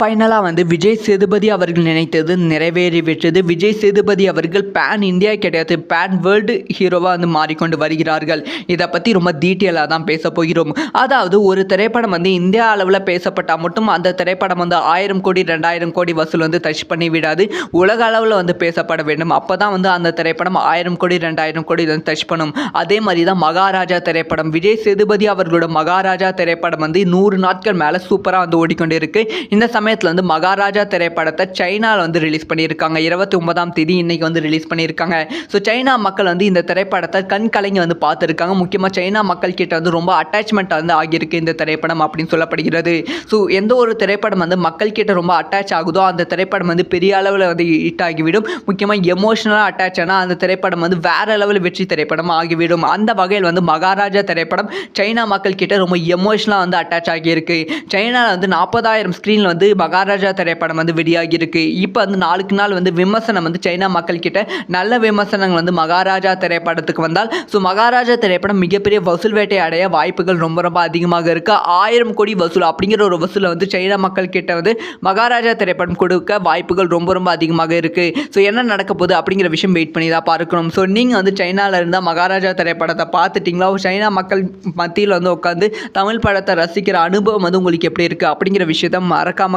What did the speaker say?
ஃபைனலாக வந்து விஜய் சேதுபதி அவர்கள் நினைத்தது நிறைவேறிவிட்டது. விஜய் சேதுபதி அவர்கள் பேன் இந்தியா கிடையாது. பேன் வேர்ல்டு ஹீரோவாக வந்து மாறிக்கொண்டு வருகிறார்கள். இதை பற்றி ரொம்ப டீட்டெயிலாக தான் பேச போகிறோம். அதாவது ஒரு திரைப்படம் வந்து இந்தியா அளவில் பேசப்பட்டால் மட்டும் அந்த திரைப்படம் வந்து ஆயிரம் கோடி ரெண்டாயிரம் கோடி வசூல் வந்து டச் பண்ணி விடாது. உலக அளவில் வந்து பேசப்பட வேண்டும். அப்போ தான் வந்து அந்த திரைப்படம் ஆயிரம் கோடி ரெண்டாயிரம் கோடி வந்து டச் பண்ணும். அதே மாதிரி தான் மகாராஜா திரைப்படம். விஜய் சேதுபதி அவர்களோட மகாராஜா திரைப்படம் வந்து நூறு நாட்கள் மேலே சூப்பராக வந்து ஓடிக்கொண்டு இருக்குது இந்த சமயத்தில் வந்து மகாராஜா திரைப்படத்தை சைனாவில் வந்து ரிலீஸ் பண்ணியிருக்காங்க. இருபத்தி ஒன்பதாம் தேதி இன்றைக்கி வந்து ரிலீஸ் பண்ணியிருக்காங்க. ஸோ சைனா மக்கள் வந்து இந்த திரைப்படத்தை கண் கலைஞர் வந்து பார்த்துருக்காங்க. முக்கியமாக சைனா மக்கள் கிட்ட வந்து ரொம்ப அட்டாச்மெண்ட் வந்து ஆகியிருக்கு இந்த திரைப்படம் அப்படின்னு சொல்லப்படுகிறது. ஸோ எந்த ஒரு திரைப்படம் வந்து மக்கள் கிட்ட ரொம்ப அட்டாச் ஆகுதோ அந்த திரைப்படம் வந்து பெரிய அளவில் வந்து ஹிட் ஆகிவிடும். முக்கியமாக எமோஷனலாக அட்டாச் ஆனால் அந்த திரைப்படம் வந்து வேற லெவல் வெற்றி திரைப்படம் ஆகிவிடும். அந்த வகையில் வந்து மகாராஜா திரைப்படம் சைனா மக்கள் கிட்ட ரொம்ப எமோஷனலாக வந்து அட்டாச் ஆகியிருக்கு. சைனாவில் வந்து நாற்பதாயிரம் ஸ்க்ரீனில் வந்து மகாராஜா திரைப்படம் வந்து வெளியாகி இருக்கு இப்போ வந்து நாளுக்கு நாள் வந்து விமர்சனம் வந்து சைனா மக்கள் கிட்ட நல்ல விமர்சனங்கள் வந்து மகாராஜா திரைப்படத்துக்கு வந்தால் ஸோ மகாராஜா திரைப்படம் மிகப்பெரிய வசூல் வேட்டை அடைய வாய்ப்புகள் ரொம்ப ரொம்ப அதிகமாக இருக்கு. ஆயிரம் கோடி வசூல் அப்படிங்கிற ஒரு வசூலை வந்து சைனா மக்கள் கிட்ட வந்து மகாராஜா திரைப்படம் கொடுக்க வாய்ப்புகள் ரொம்ப ரொம்ப அதிகமாக இருக்கு. ஸோ என்ன நடக்க போகுது அப்படிங்கிற விஷயம் வெயிட் பண்ணி தான் பார்க்கணும். ஸோ நீங்கள் வந்து சைனாவில் இருந்தால் மகாராஜா திரைப்படத்தை பார்த்துட்டிங்களா? சைனா மக்கள் மத்தியில் வந்து உட்காந்து தமிழ் படத்தை ரசிக்கிற அனுபவம் வந்து உங்களுக்கு எப்படி இருக்குது அப்படிங்கிற விஷயத்த மறக்காம